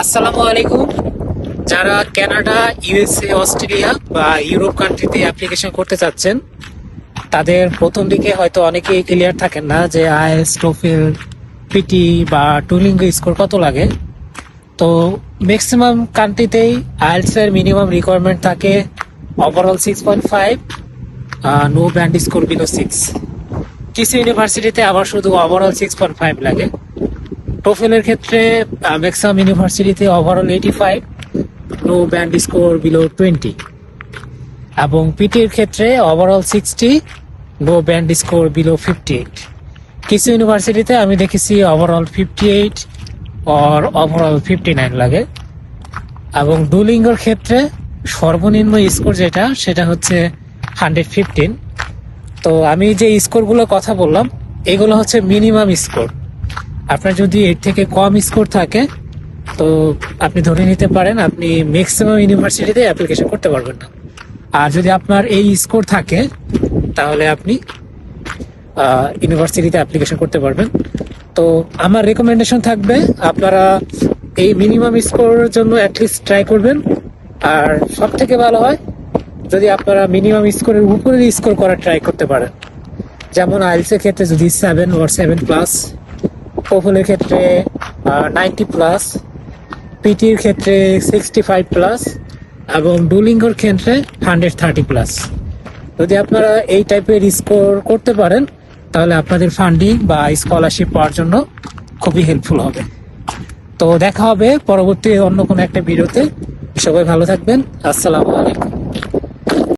আসসালামু আলাইকুম। যারা ক্যানাডা, ইউএসএ, অস্ট্রেলিয়া বা ইউরোপ কান্ট্রিতে অ্যাপ্লিকেশন করতে চাচ্ছেন, তাদের প্রথম দিকে হয়তো অনেকেই ক্লিয়ার থাকেন না যে আইএস টোফেল পিটি বা টুলিং স্কোর কত লাগে। তো ম্যাক্সিমাম কান্ট্রিতেই আইএলস এর মিনিমাম রিকোয়ারমেন্ট থাকে overall six point five no band score below six কিছু ইউনিভার্সিটিতে আবার শুধু ওভারঅল সিক্স পয়েন্ট ফাইভ লাগে। টোফেলের ক্ষেত্রে ম্যাক্সিমাম ইউনিভার্সিটিতে overall eighty five no band score below twenty এবং পিটির ক্ষেত্রে overall sixty no band score below fifty eight কিছু ইউনিভার্সিটিতে আমি দেখেছি overall fifty eight or overall fifty nine লাগে। এবং ডুলিঙ্গর ক্ষেত্রে সর্বনিম্ন স্কোর যেটা, সেটা হচ্ছে হান্ড্রেড ফিফটিন তো আমি যে স্কোরগুলো কথা বললাম, এগুলো হচ্ছে মিনিমাম স্কোর আপনার যদি এর থেকে কম স্কোর থাকে, তো আপনি ধরে নিতে পারেন আপনি ম্যাক্সিমাম ইউনিভার্সিটিতে অ্যাপ্লিকেশন করতে পারবেন না। আর যদি আপনার এই স্কোর থাকে, তাহলে আপনি ইউনিভার্সিটিতে অ্যাপ্লিকেশন করতে পারবেন। তো আমার রেকমেন্ডেশন থাকবে, আপনারা এই মিনিমাম স্কোরের জন্য অ্যাটলিস্ট ট্রাই করবেন। আর সব থেকে ভালো হয়, যদি আপনারা মিনিমাম স্কোরের উপরে স্কোর করার ট্রাই করতে পারেন। যেমন আইলসের ক্ষেত্রে যদি সেভেন ওর সেভেন প্লাস টোফলের ক্ষেত্রে নাইনটি প্লাস পিটির ক্ষেত্রে সিক্সটি ফাইভ প্লাস এবং ডুলিঙ্গোর ক্ষেত্রে হান্ড্রেড থার্টি প্লাস যদি আপনারা এই টাইপের স্কোর করতে পারেন, তাহলে আপনাদের ফান্ডিং বা স্কলারশিপ পাওয়ার জন্য খুবই হেল্পফুল হবে। তো দেখা হবে পরবর্তী অন্য কোনো একটা ভিডিওতে সবাই ভালো থাকবেন। আসসালামু আলাইকুম।